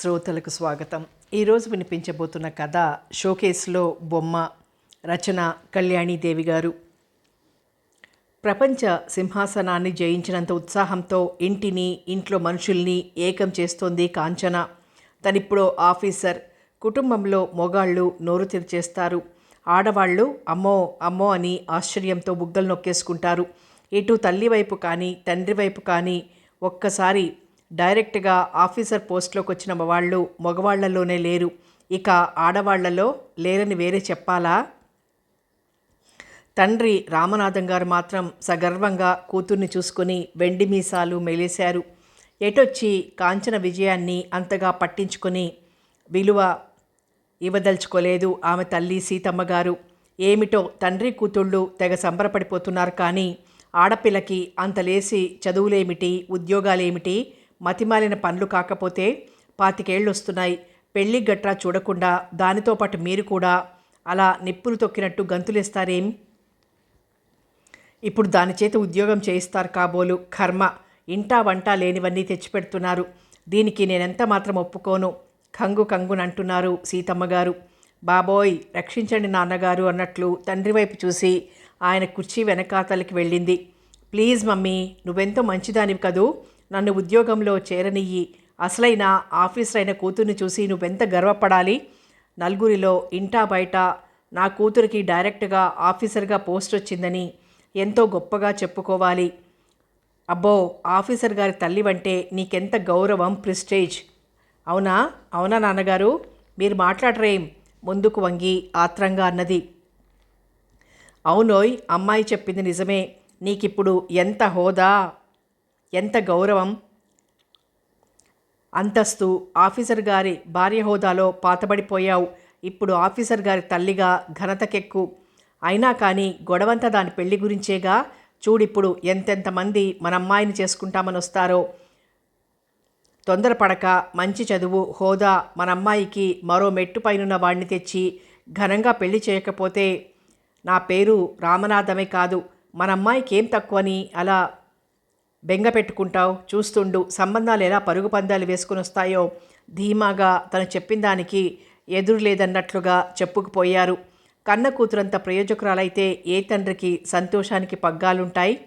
శ్రోతలకు స్వాగతం. ఈరోజు వినిపించబోతున్న కథ షోకేస్లో బొమ్మ రచన కళ్యాణీదేవి గారు. ప్రపంచ సింహాసనాన్ని జయించినంత ఉత్సాహంతో ఇంటిని ఇంట్లో మనుషుల్ని ఏకం చేస్తోంది కాంచన. తనిప్పుడో ఆఫీసర్ కుటుంబంలో మొగాళ్ళు నోరు తెరిచేస్తారు. ఆడవాళ్ళు అమ్మో అమ్మో అని ఆశ్చర్యంతో బుగ్గలు నొక్కేసుకుంటారు. ఇటు తల్లి వైపు కానీ తండ్రి వైపు కానీ ఒక్కసారి డైరెక్ట్గా ఆఫీసర్ పోస్ట్లోకి వచ్చిన వాళ్ళు మగవాళ్ళలోనే లేరు. ఇక ఆడవాళ్ళలో లేరని వేరే చెప్పాలా? తండ్రి రామనాథం గారు మాత్రం సగర్వంగా కూతుర్ని చూసుకుని వెండి మీసాలు మెలేశారు. ఎటొచ్చి కాంచన విజయాన్ని అంతగా పట్టించుకొని విలువ ఇవ్వదలుచుకోలేదు ఆమె తల్లి సీతమ్మ గారు. ఏమిటో తండ్రి కూతుళ్ళు తెగ సంబరపడిపోతున్నారు కానీ ఆడపిల్లకి అంతలేసి చదువులేమిటి ఉద్యోగాలేమిటి? మతిమాలిన పనులు కాకపోతే పాతికేళ్ళు వస్తున్నాయి పెళ్ళి గట్రా చూడకుండా దానితో పాటు మీరు కూడా అలా నిప్పులు తొక్కినట్టు గంతులేస్తారేం? ఇప్పుడు దాని చేత ఉద్యోగం చేయిస్తారు కాబోలు కర్మ. ఇంటా వంట లేనివన్నీ తెచ్చిపెడుతున్నారు. దీనికి నేనెంత మాత్రం ఒప్పుకోను. కంగు కంగునంటున్నారు సీతమ్మ గారు బాబోయ్ రక్షించండి నాన్నగారు అన్నట్లు తండ్రి వైపు చూసి ఆయన కుర్చీ వెనకాతలకి వెళ్ళింది. ప్లీజ్ మమ్మీ నువ్వెంతో మంచిదానివి కదూ. నన్ను ఉద్యోగంలో చేరనియ్యి. అసలైన ఆఫీసర్ అయిన కూతుర్ని చూసి నువ్వెంత గర్వపడాలి? నలుగురిలో ఇంటా బయట నా కూతురికి డైరెక్ట్గా ఆఫీసర్గా పోస్ట్ వచ్చిందని ఎంతో గొప్పగా చెప్పుకోవాలి. అబ్బో ఆఫీసర్ గారి తల్లివంటే నీకెంత గౌరవం ప్రిస్టేజ్. అవునా? అవునా నాన్నగారు? మీరు మాట్లాడరేం ముందుకు వంగి ఆత్రంగా అన్నది. అవునోయ్ అమ్మాయి చెప్పింది నిజమే. నీకిప్పుడు ఎంత హోదా? ఎంత గౌరవం? అంతస్తు ఆఫీసర్ గారి భార్య హోదాలో పాతబడిపోయావు. ఇప్పుడు ఆఫీసర్ గారి తల్లిగా ఘనతకెక్కు. అయినా కానీ గొడవంతా దాని పెళ్ళి గురించేగా? చూడిప్పుడు ఎంతెంతమంది మన అమ్మాయిని చేసుకుంటామని వస్తారో తొందరపడక మంచి చదువు హోదా మన అమ్మాయికి మరో మెట్టు పైనున్న వాడిని తెచ్చి ఘనంగా పెళ్ళి చేయకపోతే నా పేరు రామనాథమే కాదు. మన అమ్మాయికి ఏం తక్కువని అలా బెంగ పెట్టుకుంటావు చూస్తుండు సంబంధాలు ఎలా పరుగు పందాలు వేసుకుని వస్తాయో. ధీమాగా తను చెప్పిన దానికి ఎదురు లేదన్నట్లుగా చెప్పుకుపోయారు. కన్న కూతురంత ప్రయోజకురాలైతే ఏ తండ్రికి సంతోషానికి పగ్గాలుంటాయి?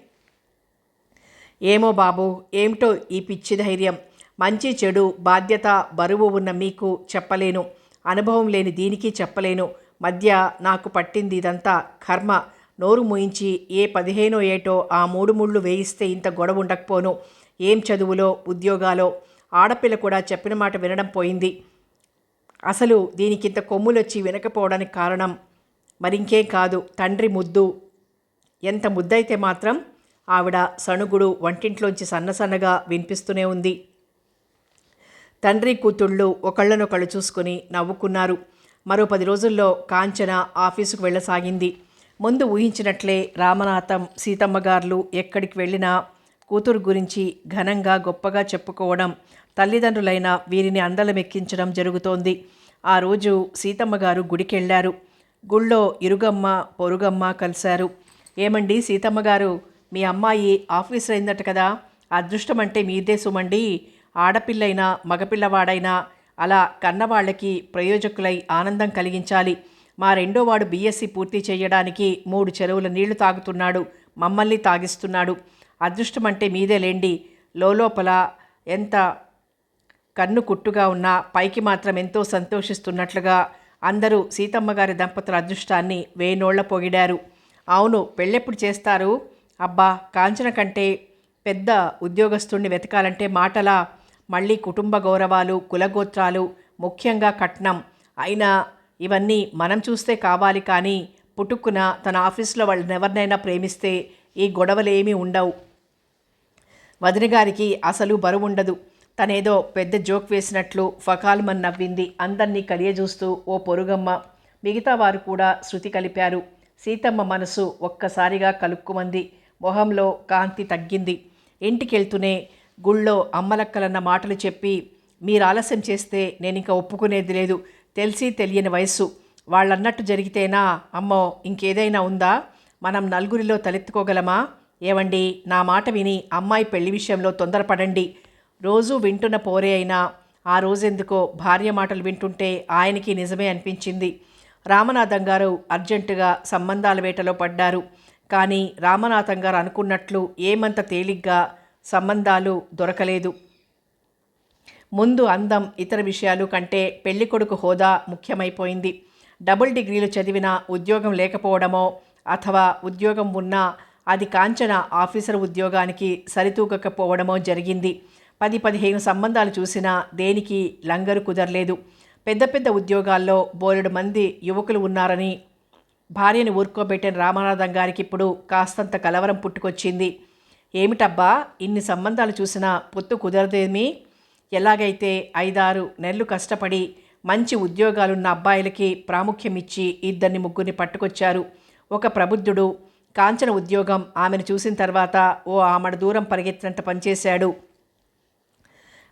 ఏమో బాబు ఏమిటో ఈ పిచ్చి ధైర్యం. మంచి చెడు బాధ్యత బరువు ఉన్న మీకు చెప్పలేను. అనుభవం లేని దీనికి చెప్పలేను. మధ్య నాకు పట్టింది ఇదంతా కర్మ. నోరు మూయించి ఏ పదిహేనో ఏటో ఆ మూడు ముళ్ళు వేయిస్తే ఇంత గొడవ ఉండకపోను. ఏం చదువులో ఉద్యోగాలో? ఆడపిల్ల కూడా చెప్పిన మాట వినడం పోయింది. అసలు దీనికి ఇంత కొమ్ములొచ్చి వినకపోవడానికి కారణం? మరింకేం కాదు తండ్రి ముద్దు. ఎంత ముద్దైతే మాత్రం ఆవిడ సణుగుడు వంటింట్లోంచి సన్నసన్నగా వినిపిస్తూనే ఉంది. తండ్రి కూతుళ్ళు ఒకళ్ళనొకళ్ళు చూసుకుని నవ్వుకున్నారు. మరో పది రోజుల్లో కాంచన ఆఫీసుకు వెళ్ళసాగింది. ముందు ఊహించినట్లే రామనాథం సీతమ్మగారులు ఎక్కడికి వెళ్ళినా కూతురు గురించి ఘనంగా గొప్పగా చెప్పుకోవడం తల్లిదండ్రులైన వీరిని అందలమెక్కించడం జరుగుతోంది. ఆ రోజు సీతమ్మగారు గుడికెళ్ళారు గుళ్ళో ఇరుగమ్మ పొరుగమ్మ కలిశారు. ఏమండి సీతమ్మగారు మీ అమ్మాయి ఆఫీసర్ అయిందట కదా. అదృష్టం అంటే మీదే సుమండి. ఆడపిల్లైనా మగపిల్లవాడైనా అలా కన్నవాళ్ళకి ప్రయోజకులై ఆనందం కలిగించాలి. మా రెండో వాడు బీఎస్సీ పూర్తి చేయడానికి మూడు చెరువుల నీళ్ళు తాగుతున్నాడు మమ్మల్ని తాగిస్తున్నాడు. అదృష్టం అంటే మీదే లేండి. లోపల ఎంత కన్ను కుట్టుగా ఉన్నా పైకి మాత్రం ఎంతో సంతోషిస్తున్నట్లుగా అందరూ సీతమ్మగారి దంపతుల అదృష్టాన్ని వేనోళ్ళ పొగిడారు. అవును పెళ్ళెప్పుడు చేస్తారు? అబ్బా కాంచన కంటే పెద్ద ఉద్యోగస్తుణ్ణి వెతకాలంటే మాటలా. మళ్ళీ కుటుంబ గౌరవాలు కులగోత్రాలు ముఖ్యంగా కట్నం. అయినా ఇవన్నీ మనం చూస్తే కావాలి కానీ పుట్టుక్కున తన ఆఫీస్లో వాళ్ళని ఎవరినైనా ప్రేమిస్తే ఈ గొడవలేమీ ఉండవు. వదిన గారికి అసలు బరువు ఉండదు. తనేదో పెద్ద జోక్ వేసినట్లు ఫకాల్మన్ నవ్వింది. అందర్నీ కలియజూస్తూ ఓ పొరుగమ్మ. మిగతా వారు కూడా శృతి కలిపారు. సీతమ్మ మనసు ఒక్కసారిగా కలుక్కుమంది. మొహంలో కాంతి తగ్గింది. ఇంటికెళ్తూనే గుళ్ళో అమ్మలక్కలన్న మాటలు చెప్పి మీరు ఆలస్యం చేస్తే నేను ఇంకా ఒప్పుకునేది లేదు. తెలిసి తెలియని వయస్సు. వాళ్ళన్నట్టు జరిగితేనా అమ్మో ఇంకేదైనా ఉందా? మనం నలుగురిలో తలెత్తుకోగలమా? ఏవండి నా మాట విని అమ్మాయి పెళ్ళి విషయంలో తొందరపడండి. రోజూ వింటున్న పోరే అయినా ఆ రోజెందుకో భార్య మాటలు వింటుంటే ఆయనకి నిజమే అనిపించింది. రామనాథం గారు అర్జెంటుగా సంబంధాల వేటలో పడ్డారు. కానీ రామనాథం గారు అనుకున్నట్లు ఏమంత తేలిగ్గా సంబంధాలు దొరకలేదు. ముందు అందం ఇతర విషయాలు కంటే పెళ్ళికొడుకు హోదా ముఖ్యమైపోయింది. డబుల్ డిగ్రీలు చదివినా ఉద్యోగం లేకపోవడమో అథవా ఉద్యోగం ఉన్నా అది కాంచన ఆఫీసర్ ఉద్యోగానికి సరితూగకపోవడమో జరిగింది. పది పదిహేను సంబంధాలు చూసినా దేనికి లంగరు కుదరలేదు. పెద్ద పెద్ద ఉద్యోగాల్లో బోలెడు మంది యువకులు ఉన్నారని భార్యను ఊరుకోబెట్టిన రామానాథం గారికి ఇప్పుడు కాస్తంత కలవరం పుట్టుకొచ్చింది. ఏమిటబ్బా ఇన్ని సంబంధాలు చూసినా పొత్తు కుదరదేమి? ఎలాగైతే ఐదారు నెలలు కష్టపడి మంచి ఉద్యోగాలున్న అబ్బాయిలకి ప్రాముఖ్యం ఇచ్చి ఇద్దరిని ముగ్గురిని పట్టుకొచ్చారు. ఒక ప్రబుద్ధుడు కాంచన ఉద్యోగం ఆమెను చూసిన తర్వాత ఓ ఆమెడ దూరం పరిగెత్తినంత పనిచేశాడు.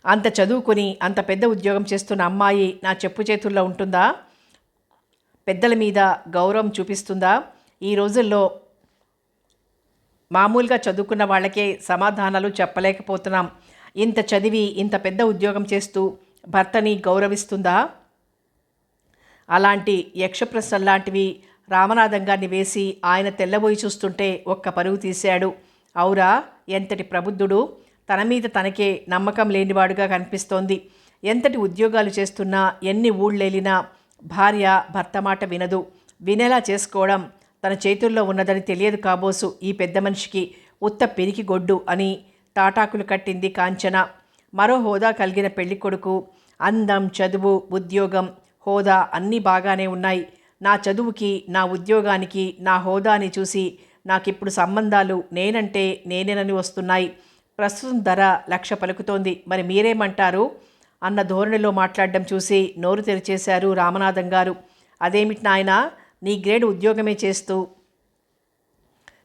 అంత చదువుకుని అంత పెద్ద ఉద్యోగం చేస్తున్న అమ్మాయి నా చెప్పు చేతుల్లో ఉంటుందా? పెద్దల మీద గౌరవం చూపిస్తుందా? ఈ రోజుల్లో మామూలుగా చదువుకున్న వాళ్ళకే సమాధానాలు చెప్పలేకపోతున్నాం. ఇంత చదివి ఇంత పెద్ద ఉద్యోగం చేస్తూ భర్తని గౌరవిస్తుందా? అలాంటి యక్షప్రశ్నలు లాంటివి రామనాథం గారిని వేసి ఆయన తెల్లబోయి చూస్తుంటే ఒక్క పరుగు తీశాడు. ఔరా ఎంతటి ప్రబుద్ధుడు. తన మీద తనకే నమ్మకం లేనివాడుగా కనిపిస్తోంది. ఎంతటి ఉద్యోగాలు చేస్తున్నా ఎన్ని ఊళ్ళేలినా భార్య భర్త మాట వినదు. వినేలా చేసుకోవడం తన చేతుల్లో ఉన్నదని తెలియదు కాబోసు ఈ పెద్ద మనిషికి. ఉత్త పెరికి గొడ్డు అని తాటాకులు కట్టింది కాంచన. మరో హోదా కలిగిన పెళ్ళి కొడుకు అందం చదువు ఉద్యోగం హోదా అన్నీ బాగానే ఉన్నాయి. నా చదువుకి నా ఉద్యోగానికి నా హోదాని చూసి నాకిప్పుడు సంబంధాలు నేనంటే నేనేనని వస్తున్నాయి. ప్రస్తుతం ధర లక్ష పలుకుతోంది. మరి మీరేమంటారు? అన్న ధోరణిలో మాట్లాడడం చూసి నోరు తెరిచేశారు రామనాథం గారు. అదేమిటి నాయన? నీ గ్రేడ్ ఉద్యోగమే చేస్తూ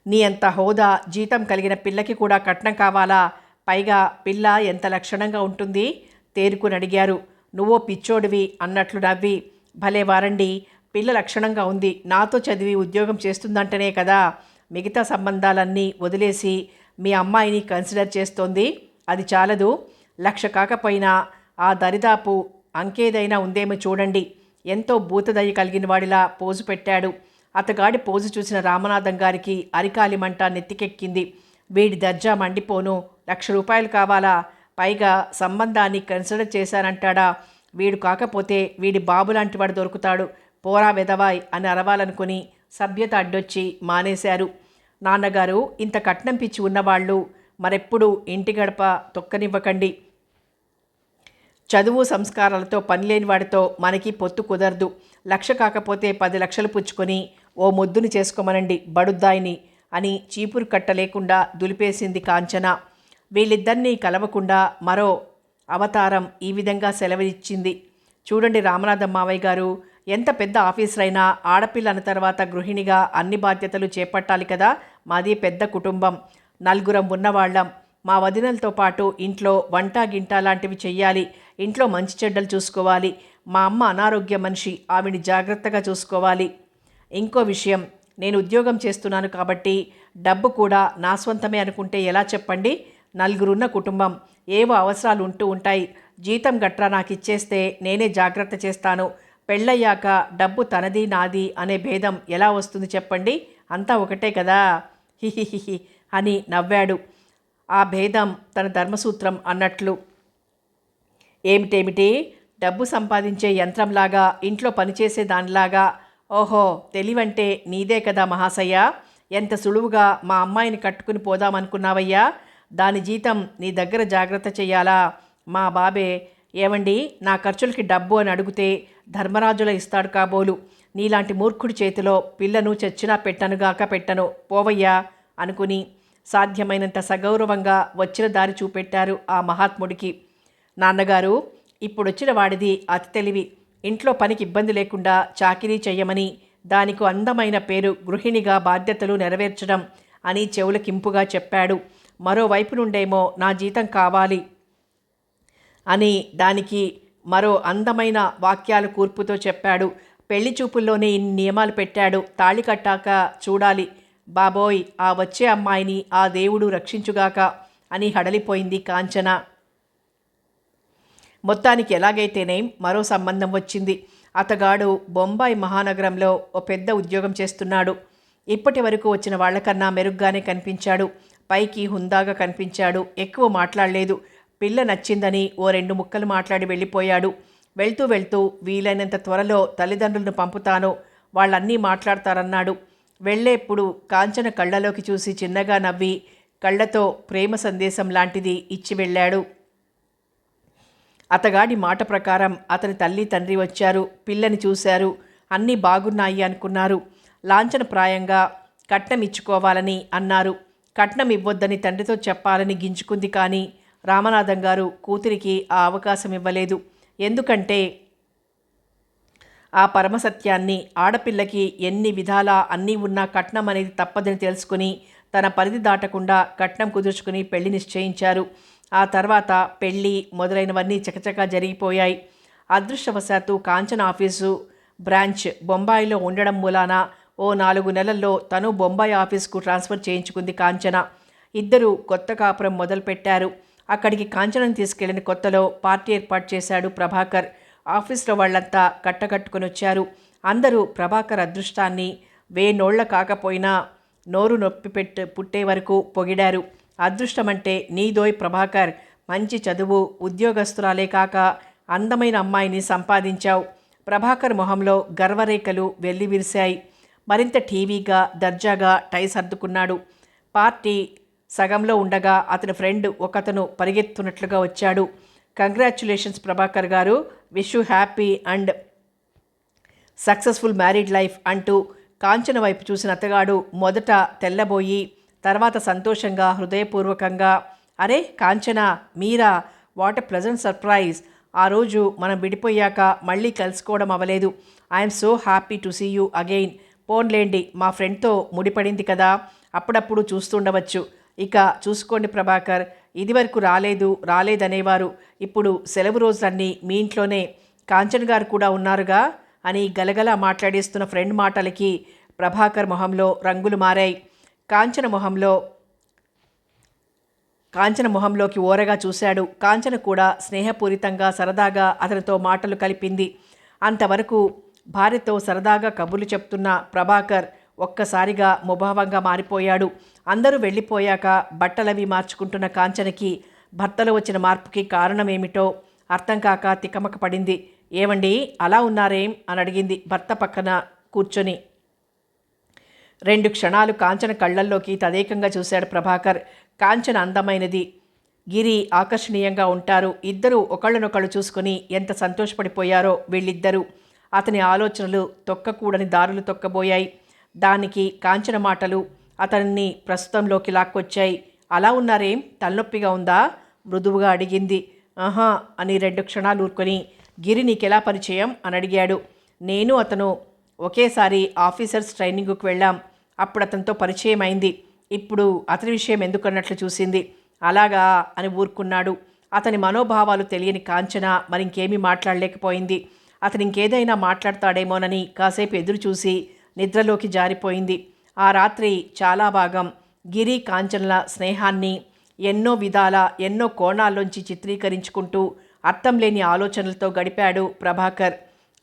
నీ అంత హోదా జీతం కలిగిన పిల్లకి కూడా కట్నం కావాలా? పైగా పిల్ల ఎంత లక్షణంగా ఉంటుంది? తేరుకుని అడిగారు. నువ్వో పిచ్చోడివి అన్నట్లు నవ్వి భలే వారండి పిల్ల లక్షణంగా ఉంది నాతో చదివి ఉద్యోగం చేస్తుందంటనే కదా. మిగతా సంబంధాలన్నీ వదిలేసి మీ అమ్మాయిని కన్సిడర్ చేస్తోంది అది చాలదు. లక్ష కాకపోయినా ఆ దరిదాపు అంకేదైనా ఉందేమో చూడండి. ఎంతో భూతదయ కలిగిన వాడిలా పోజు పెట్టాడు. అతగాడి పోజు చూసిన రామనాథం గారికి అరికాలి మంట నెత్తికెక్కింది. వీడి దర్జా మండిపోను. లక్ష రూపాయలు కావాలా? పైగా సంబంధాన్ని కన్సిడర్ చేశానంటాడా? వీడు కాకపోతే వీడి బాబు లాంటి వాడు దొరుకుతాడు. పోరా వెదవాయ్ అని అరవాలనుకుని సభ్యత అడ్డొచ్చి మానేశారు. నాన్నగారు ఇంత కట్నం పిచ్చి ఉన్నవాళ్ళు మరెప్పుడు ఇంటి గడప తొక్కనివ్వకండి. చదువు సంస్కారాలతో పనిలేని వాడితో మనకి పొత్తు కుదరదు. లక్ష కాకపోతే పది లక్షలు పుచ్చుకొని ఓ మొద్దుని చేసుకోమనండి బడుద్దాయిని అని చీపురు కట్ట లేకుండా దులిపేసింది కాంచన. వీళ్ళిద్దరినీ కలవకుండా మరో అవతారం ఈ విధంగా సెలవిచ్చింది. చూడండి రామనాథం మావయ్య గారు ఎంత పెద్ద ఆఫీసర్ అయినా ఆడపిల్ల అన్న తర్వాత గృహిణిగా అన్ని బాధ్యతలు చేపట్టాలి కదా మాది పెద్ద కుటుంబం నలుగురం ఉన్నవాళ్ళం. మా వదినలతో పాటు ఇంట్లో వంట గింట లాంటివి చెయ్యాలి ఇంట్లో మంచి చెడ్డలు చూసుకోవాలి మా అమ్మ అనారోగ్య మనిషి ఆవిని జాగ్రత్తగా చూసుకోవాలి. ఇంకో విషయం. నేను ఉద్యోగం చేస్తున్నాను కాబట్టి డబ్బు కూడా నా స్వంతమే అనుకుంటే ఎలా చెప్పండి? నలుగురున్న కుటుంబం. ఏవో అవసరాలు ఉంటూ ఉంటాయి. జీతం గట్రా నాకు ఇచ్చేస్తే నేనే జాగ్రత్త చేస్తాను. పెళ్ళయ్యాక డబ్బు తనది నాది అనే భేదం ఎలా వస్తుంది చెప్పండి? అంతా ఒకటే కదా? హిహిహిహి అని నవ్వాడు. ఆ భేదం తన ధర్మసూత్రం అన్నట్లు. ఏమిటేమిటి? డబ్బు సంపాదించే యంత్రంలాగా ఇంట్లో పనిచేసే దానిలాగా ఓహో తెలివంటే నీదే కదా మహాశయ్య. ఎంత సులువుగా మా అమ్మాయిని కట్టుకుని పోదామనుకున్నావయ్యా. దాని జీతం నీ దగ్గర జాగ్రత్త చెయ్యాలా? మా బాబే ఏమండి నా ఖర్చులకి డబ్బు అని అడిగితే ధర్మరాజుల ఇస్తాడు కాబోలు. నీలాంటి మూర్ఖుడి చేతిలో పిల్లను చచ్చినా పెట్టనుగాక పెట్టను. పోవయ్యా అనుకుని సాధ్యమైనంత సగౌరవంగా వచ్చిన దారి చూపెట్టారు ఆ మహాత్ముడికి. నాన్నగారు ఇప్పుడొచ్చిన వాడిది అతి తెలివి. ఇంట్లో పనికి ఇబ్బంది లేకుండా చాకిరీ చేయమని దానికి అందమైన పేరు గృహిణిగా బాధ్యతలు నెరవేర్చడం అని చెవులకింపుగా చెప్పాడు. మరోవైపు నుండేమో నా జీతం కావాలి అని దానికి మరో అందమైన వాక్యాలు కూర్పుతో చెప్పాడు. పెళ్ళి చూపుల్లోనే ఇన్ని నియమాలు పెట్టాడు. తాళి కట్టాక చూడాలి. బాబోయ్ ఆ వచ్చే అమ్మాయిని ఆ దేవుడు రక్షించుగాక అని హడలిపోయింది కాంచన. మొత్తానికి ఎలాగైతేనే మరో సంబంధం వచ్చింది. అతగాడు బొంబాయి మహానగరంలో ఓ పెద్ద ఉద్యోగం చేస్తున్నాడు. ఇప్పటి వరకు వచ్చిన వాళ్ళకన్నా మెరుగ్గానే కనిపించాడు. పైకి హుందాగా కనిపించాడు. ఎక్కువ మాట్లాడలేదు. పిల్ల నచ్చిందని ఓ రెండు ముక్కలు మాట్లాడి వెళ్ళిపోయాడు. వెళ్తూ వెళ్తూ వీలైనంత త్వరలో తల్లిదండ్రులను పంపుతాను వాళ్ళన్నీ మాట్లాడతారన్నాడు. వెళ్ళేప్పుడు కాంచన కళ్ళలోకి చూసి చిన్నగా నవ్వి కళ్ళతో ప్రేమ సందేశం లాంటిది ఇచ్చి వెళ్ళాడు. అతగాడి మాట ప్రకారం అతని తల్లి తండ్రి వచ్చారు పిల్లని చూశారు అన్నీ బాగున్నాయి అనుకున్నారు. లాంఛనప్రాయంగా కట్నం ఇచ్చుకోవాలని అన్నారు. కట్నం ఇవ్వొద్దని తండ్రితో చెప్పాలని గింజుకుంది కానీ రామనాథం గారు కూతురికి ఆ అవకాశం ఇవ్వలేదు. ఎందుకంటే ఆ పరమసత్యాన్ని ఆడపిల్లకి ఎన్ని విధాలా అన్నీ ఉన్నా కట్నం అనేది తప్పదని తెలుసుకుని తన పరిధి దాటకుండా కట్నం కుదుర్చుకుని పెళ్ళి నిశ్చయించారు. ఆ తర్వాత పెళ్ళి మొదలైనవన్నీ చకచకా జరిగిపోయాయి. అదృష్టవశాత్తు కాంచన ఆఫీసు బ్రాంచ్ బొంబాయిలో ఉండడం మూలాన ఓ నాలుగు నెలల్లో తను బొంబాయి ఆఫీస్కు ట్రాన్స్ఫర్ చేయించుకుంది కాంచన. ఇద్దరు కొత్త కాపురం మొదలుపెట్టారు. అక్కడికి కాంచనను తీసుకెళ్ళిన కొత్తలో పార్టీ ఏర్పాటు చేశాడు ప్రభాకర్. ఆఫీస్లో వాళ్ళంతా కట్టకట్టుకుని వచ్చారు. అందరూ ప్రభాకర్ అదృష్టాన్ని వేనోళ్ళ కాకపోయినా నోరు నొప్పి పెట్టు పుట్టే వరకు పొగిడారు. అదృష్టమంటే నీదోయ్ ప్రభాకర్. మంచి చదువు ఉద్యోగస్తురాలే కాక అందమైన అమ్మాయిని సంపాదించావు. ప్రభాకర్ మొహంలో గర్వరేఖలు వెల్లివిరిశాయి. మరింత టీవీగా దర్జాగా టై సర్దుకున్నాడు. పార్టీ సగంలో ఉండగా అతని ఫ్రెండ్ ఒకతను పరిగెత్తున్నట్లుగా వచ్చాడు. Congratulations Prabhakar garu wish you happy and successful married life అంటూ కాంచన వైపు చూసిన అతగాడు మొదట తెల్లబోయి తర్వాత సంతోషంగా హృదయపూర్వకంగా అరే కాంచన మీరా వాట్ ఎ ప్లెజెంట్ సర్ప్రైజ్. ఆ రోజు మనం విడిపోయాక మళ్ళీ కలుసుకోవడం అవ్వలేదు I'm so happy to see you again పోన్లేండి మా ఫ్రెండ్తో ముడిపడింది కదా. అప్పుడప్పుడు చూస్తుండవచ్చు. ఇక చూసుకోండి ప్రభాకర్ ఇదివరకు రాలేదు రాలేదనేవారు. ఇప్పుడు సెలవు రోజులన్నీ మీ ఇంట్లోనే. కాంచన్ గారు కూడా ఉన్నారుగా? అని గలగల మాట్లాడేస్తున్న ఫ్రెండ్ మాటలకి ప్రభాకర్ మొహంలో రంగులు మారాయి. కాంచన మొహంలో కాంచన మొహంలోకి ఓరగా చూశాడు. కాంచన కూడా స్నేహపూరితంగా సరదాగా అతనితో మాటలు కలిపింది. అంతవరకు భార్యతో సరదాగా కబుర్లు చెప్తున్న ప్రభాకర్ ఒక్కసారిగా ముభావంగా మారిపోయాడు. అందరూ వెళ్ళిపోయాక బట్టలవి మార్చుకుంటున్న కాంచనకి భర్తలో వచ్చిన మార్పుకి కారణమేమిటో అర్థం కాక తికమక పడింది. ఏమండి అలా ఉన్నారేం? అని అడిగింది భర్త పక్కన కూర్చొని. రెండు క్షణాలు కాంచన కళ్ళల్లోకి తదేకంగా చూశాడు ప్రభాకర్. కాంచన అందమైనది. గిరి ఆకర్షణీయంగా ఉంటారు. ఇద్దరూ ఒకళ్ళనొకళ్ళు చూసుకుని ఎంత సంతోషపడిపోయారో వీళ్ళిద్దరూ. అతని ఆలోచనలు తొక్కకూడని దారులు తొక్కబోయాయి. దానికి కాంచన మాటలు అతన్ని ప్రస్తుతంలోకి లాక్కొచ్చాయి. అలా ఉన్నారేం? తలనొప్పిగా ఉందా? మృదువుగా అడిగింది. ఆహా అని రెండు క్షణాలు ఊరుకొని గిరి నీకెలా పరిచయం? అని అడిగాడు. నేను అతను ఒకేసారి ఆఫీసర్స్ ట్రైనింగ్కు వెళ్ళాం. అప్పుడు అతనితో పరిచయం అయింది. ఇప్పుడు అతని విషయం ఎందుకన్నట్లు చూసింది. అలాగా అని ఊరుకున్నాడు. అతని మనోభావాలు తెలియని కాంచన మరింకేమీ మాట్లాడలేకపోయింది. అతను ఇంకేదైనా మాట్లాడతాడేమోనని కాసేపు ఎదురు చూసి నిద్రలోకి జారిపోయింది. ఆ రాత్రి చాలా భాగం గిరి కాంచనల స్నేహాన్ని ఎన్నో విధాల ఎన్నో కోణాల్లోంచి చిత్రీకరించుకుంటూ అర్థం లేని ఆలోచనలతో గడిపాడు ప్రభాకర్.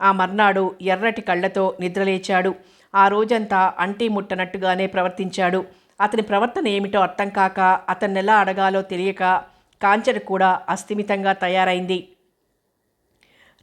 ఆ మర్నాడు ఎర్రటి కళ్ళతో నిద్రలేచాడు. ఆ రోజంతా అంటీ ముట్టనట్టుగానే ప్రవర్తించాడు. అతని ప్రవర్తన ఏమిటో అర్థం కాక అతన్ని ఎలా అడగాలో తెలియక కాంచన కూడా అస్థిమితంగా తయారైంది.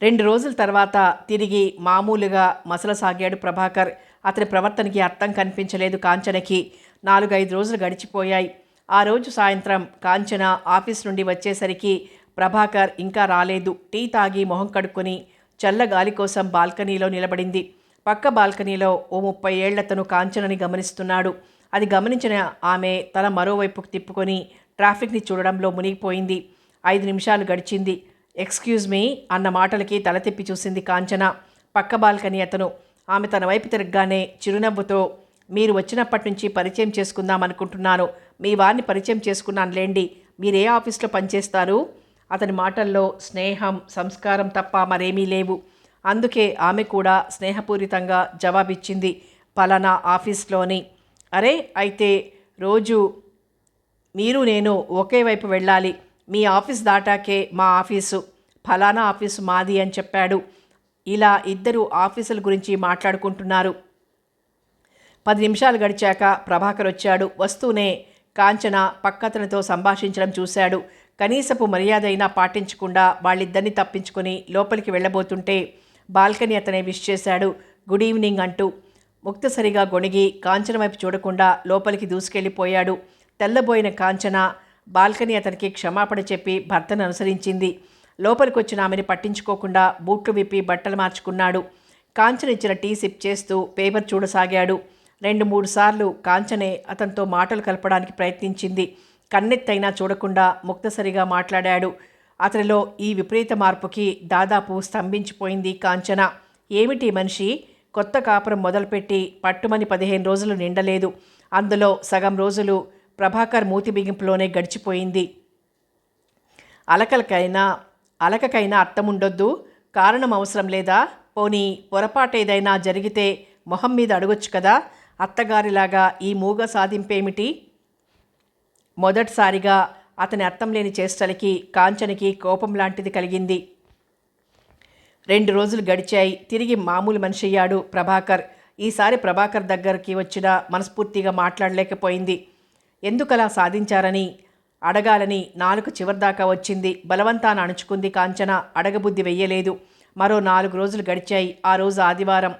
రెండు రోజుల తర్వాత తిరిగి మామూలుగా మసలసాగాడు ప్రభాకర్. అతని ప్రవర్తనకి అర్థం కనిపించలేదు కాంచనకి. నాలుగైదు రోజులు గడిచిపోయాయి. ఆ రోజు సాయంత్రం కాంచన ఆఫీస్ నుండి వచ్చేసరికి ప్రభాకర్ ఇంకా రాలేదు. టీ తాగి మొహం కడుక్కొని చల్ల గాలి కోసం బాల్కనీలో నిలబడింది. పక్క బాల్కనీలో ఓ ముప్పై ఏళ్ళతను కాంచనని గమనిస్తున్నాడు. అది గమనించిన ఆమె తల మరోవైపుకు తిప్పుకొని ట్రాఫిక్ని చూడడంలో మునిగిపోయింది. ఐదు నిమిషాలు గడిచింది. ఎక్స్క్యూజ్ మీ అన్న మాటలకి తల తిప్పి చూసింది కాంచన. పక్క బాల్కనీ అతను. ఆమె తన వైపు తిరగగానే చిరునవ్వుతో మీరు వచ్చినప్పటి నుంచి పరిచయం చేసుకుందాం అనుకుంటున్నాను మీ వారిని పరిచయం చేసుకున్నాను లేండి. మీరు ఏ ఆఫీస్లో పనిచేస్తారు? అతని మాటల్లో స్నేహం సంస్కారం తప్ప మరేమీ లేవు. అందుకే ఆమె కూడా స్నేహపూరితంగా జవాబిచ్చింది పలానా ఆఫీస్లోని. అరే అయితే రోజు మీరు నేను ఒకే వైపు వెళ్ళాలి. మీ ఆఫీస్ దాటాకే మా ఆఫీసు. ఫలానా ఆఫీసు మాది అని చెప్పాడు. ఇలా ఇద్దరు ఆఫీసుల గురించి మాట్లాడుకుంటున్నారు. పది నిమిషాలు గడిచాక ప్రభాకర్ వచ్చాడు. వస్తూనే కాంచన పక్కతనతో సంభాషించడం చూశాడు. కనీసపు మర్యాద అయినా పాటించకుండా వాళ్ళిద్దరిని తప్పించుకొని లోపలికి వెళ్ళబోతుంటే బాల్కనీ అతనే విష్ చేశాడు. గుడ్ ఈవినింగ్ అంటూ. ముక్తసరిగా గొణిగి కాంచన వైపు చూడకుండా లోపలికి దూసుకెళ్ళిపోయాడు. తెల్లబోయిన కాంచన బాల్కనీ అతనికి క్షమాపణ చెప్పి భర్తను అనుసరించింది. లోపలికి వచ్చిన ఆమెని పట్టించుకోకుండా బూట్లు విప్పి బట్టలు మార్చుకున్నాడు. కాంచన ఇచ్చిన టీ సిప్ చేస్తూ పేపర్ చూడసాగాడు. రెండు మూడు సార్లు కాంచనే అతనితో మాటలు కలపడానికి ప్రయత్నించింది. కన్నెత్తైనా చూడకుండా ముక్తసరిగా మాట్లాడాడు. అతనిలో ఈ విపరీత మార్పుకి దాదాపు స్తంభించిపోయింది కాంచన. ఏమిటి మనిషి? కొత్త కాపురం మొదలుపెట్టి పట్టుమని పదిహేను రోజులు నిండలేదు. అందులో సగం రోజులు ప్రభాకర్ మూతి బిగింపులోనే గడిచిపోయింది. అలకలకైనా అలకకైనా అర్థముండొద్దు. కారణం అవసరం లేదా? పోనీ పొరపాటు ఏదైనా జరిగితే మొహం మీద అడగొచ్చు కదా? అత్తగారిలాగా ఈ మూగ సాధింపేమిటి? మొదటిసారిగా అతని అర్థం లేని చేష్టలకి కాంచనికి కోపం లాంటిది కలిగింది. రెండు రోజులు గడిచాయి. తిరిగి మామూలు మనిషి అయ్యాడు ప్రభాకర్. ఈసారి ప్రభాకర్ దగ్గరికి వచ్చిన మనస్ఫూర్తిగా మాట్లాడలేకపోయింది. ఎందుకలా సాధించారని? అడగాలని నాలుగు చివరిదాకా వచ్చింది. బలవంతాన అణుచుకుంది కాంచన. అడగబుద్ధి వెయ్యలేదు. మరో నాలుగు రోజులు గడిచాయి. ఆ రోజు ఆదివారం.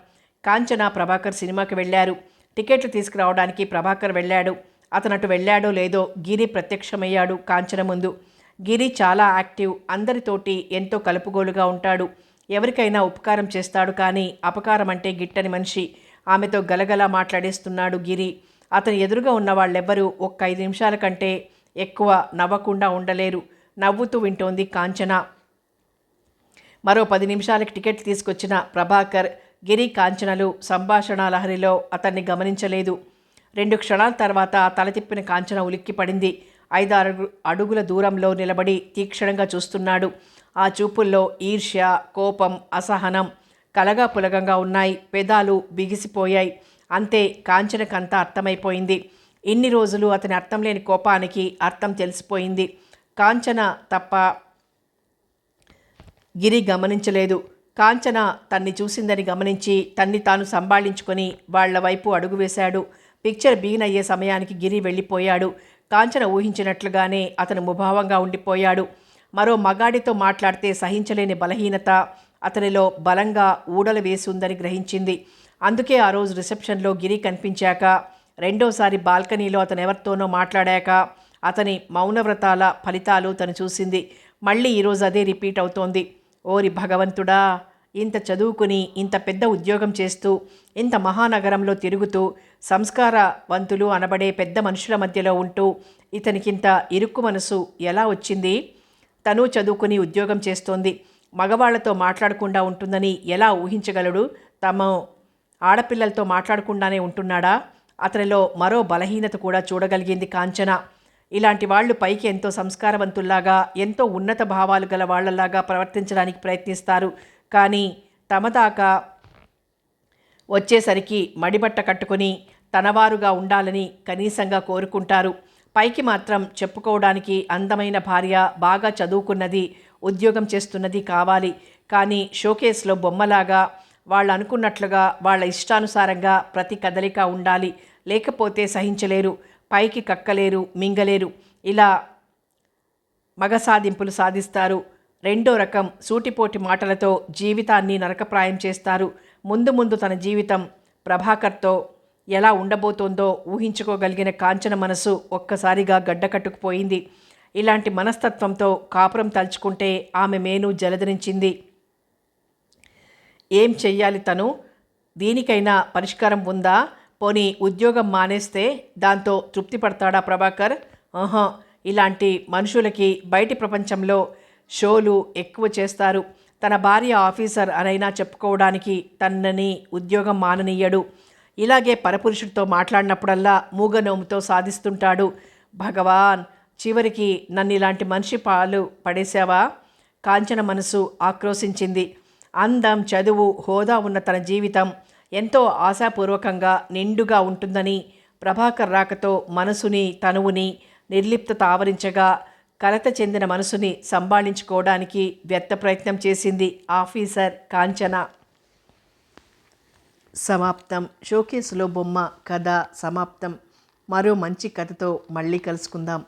కాంచన ప్రభాకర్ సినిమాకి వెళ్ళారు. టికెట్లు తీసుకురావడానికి ప్రభాకర్ వెళ్ళాడు. అతను అటు వెళ్ళాడో లేదో గిరి ప్రత్యక్షమయ్యాడు కాంచన ముందు. గిరి చాలా యాక్టివ్ అందరితోటి ఎంతో కలుపుగోలుగా ఉంటాడు. ఎవరికైనా ఉపకారం చేస్తాడు కానీ అపకారం అంటే గిట్టని మనిషి. ఆమెతో గలగలా మాట్లాడేస్తున్నాడు గిరి. అతని ఎదురుగా ఉన్న వాళ్ళెవ్వరూ ఒక్క ఐదు నిమిషాల కంటే ఎక్కువ నవ్వకుండా ఉండలేరు. నవ్వుతూ వింటోంది కాంచన. మరో పది నిమిషాలకి టికెట్ తీసుకొచ్చిన ప్రభాకర్ గిరి కాంచనలు సంభాషణ లహరిలో అతన్ని గమనించలేదు. రెండు క్షణాల తర్వాత తల తిప్పిన కాంచన ఉలిక్కి పడింది. ఐదారు అడుగుల దూరంలో నిలబడి తీక్షణంగా చూస్తున్నాడు. ఆ చూపుల్లో ఈర్ష్య కోపం అసహనం కలగా పులగంగా ఉన్నాయి. పెదాలు బిగిసిపోయాయి. అంతే కాంచనకంతా అర్థమైపోయింది. ఇన్ని రోజులు అతని అర్థం లేని కోపానికి అర్థం తెలిసిపోయింది. కాంచన తప్ప గిరి గమనించలేదు. కాంచన తన్ని చూసిందని గమనించి తన్ని తాను సంభాళించుకొని వాళ్ళ వైపు అడుగు వేశాడు. పిక్చర్ బీన్ అయ్యే సమయానికి గిరి వెళ్ళిపోయాడు. కాంచన ఊహించినట్లుగానే అతను ముభావంగా ఉండిపోయాడు. మరో మగాడితో మాట్లాడితే సహించలేని బలహీనత అతనిలో బలంగా ఊడలు వేసిందని గ్రహించింది. అందుకే ఆ రోజు రిసెప్షన్లో గిరి కనిపించాక రెండోసారి బాల్కనీలో అతను ఎవరితోనో మాట్లాడాక అతని మౌనవ్రతాల ఫలితాలు తను చూసింది. మళ్ళీ ఈరోజు అదే రిపీట్ అవుతోంది. ఓరి భగవంతుడా! ఇంత చదువుకుని ఇంత పెద్ద ఉద్యోగం చేస్తూ ఇంత మహానగరంలో తిరుగుతూ సంస్కారవంతులు అనబడే పెద్ద మనుషుల మధ్యలో ఉంటూ ఇతనికింత ఇరుక్కు మనసు ఎలా వచ్చింది? తను చదువుకుని ఉద్యోగం చేస్తోంది. మగవాళ్ళతో మాట్లాడకుండా ఉంటుందని ఎలా ఊహించగలడు? తమ ఆడపిల్లలతో మాట్లాడకుండానే ఉంటున్నాడా? అతనిలో మరో బలహీనత కూడా చూడగలిగింది కాంచన. ఇలాంటి వాళ్ళు పైకి ఎంతో సంస్కారవంతుల్లాగా ఎంతో ఉన్నత భావాలు గల వాళ్ళలాగా ప్రవర్తించడానికి ప్రయత్నిస్తారు. కానీ తమ దాకా వచ్చేసరికి మడిబట్ట కట్టుకొని తనవారుగా ఉండాలని కనీసంగా కోరుకుంటారు. పైకి మాత్రం చెప్పుకోవడానికి అందమైన భార్య బాగా చదువుకున్నది ఉద్యోగం చేస్తున్నది కావాలి. కానీ షోకేస్లో బొమ్మలాగా వాళ్ళు అనుకున్నట్లుగా వాళ్ళ ఇష్టానుసారంగా ప్రతి కదలిక ఉండాలి. లేకపోతే సహించలేరు పైకి కక్కలేరు మింగలేరు. ఇలా మగ సాధింపులు సాధిస్తారు. రెండో రకం సూటిపోటి మాటలతో జీవితాన్ని నరకప్రాయం చేస్తారు. ముందు ముందు తన జీవితం ప్రభాకర్తో ఎలా ఉండబోతోందో ఊహించుకోగలిగిన కాంచన మనసు ఒక్కసారిగా గడ్డకట్టుకుపోయింది ఇలాంటి మనస్తత్వంతో కాపురం తలుచుకుంటే ఆమె మేను జలధరించింది. ఏం చెయ్యాలి తను? దీనికైనా పరిష్కారం ఉందా? పోనీ ఉద్యోగం మానేస్తే దాంతో తృప్తి పడతాడా ప్రభాకర్? ఆహా ఇలాంటి మనుషులకి బయటి ప్రపంచంలో షోలు ఎక్కువ చేస్తారు. తన భార్య ఆఫీసర్ అనైనా చెప్పుకోవడానికి తనని ఉద్యోగం మాననీయడు. ఇలాగే పరపురుషుడితో మాట్లాడినప్పుడల్లా మూగనోముతో సాధిస్తుంటాడు. భగవాన్ చివరికి నన్ను ఇలాంటి మనిషి పాలు పడేశావా? కాంచన మనసు ఆక్రోశించింది. అందం చదువు హోదా ఉన్న తన జీవితం ఎంతో ఆశాపూర్వకంగా నిండుగా ఉంటుందని ప్రభాకర్ రాకతో మనసుని తనువుని నిర్లిప్తత ఆవరించగా కలత చెందిన మనసుని సంభాళించుకోవడానికి వ్యర్థ ప్రయత్నం చేసింది ఆఫీసర్ కాంచన. సమాప్తం. షోకేసులో బొమ్మ కథ సమాప్తం. మరో మంచి కథతో మళ్ళీ కలుసుకుందాం.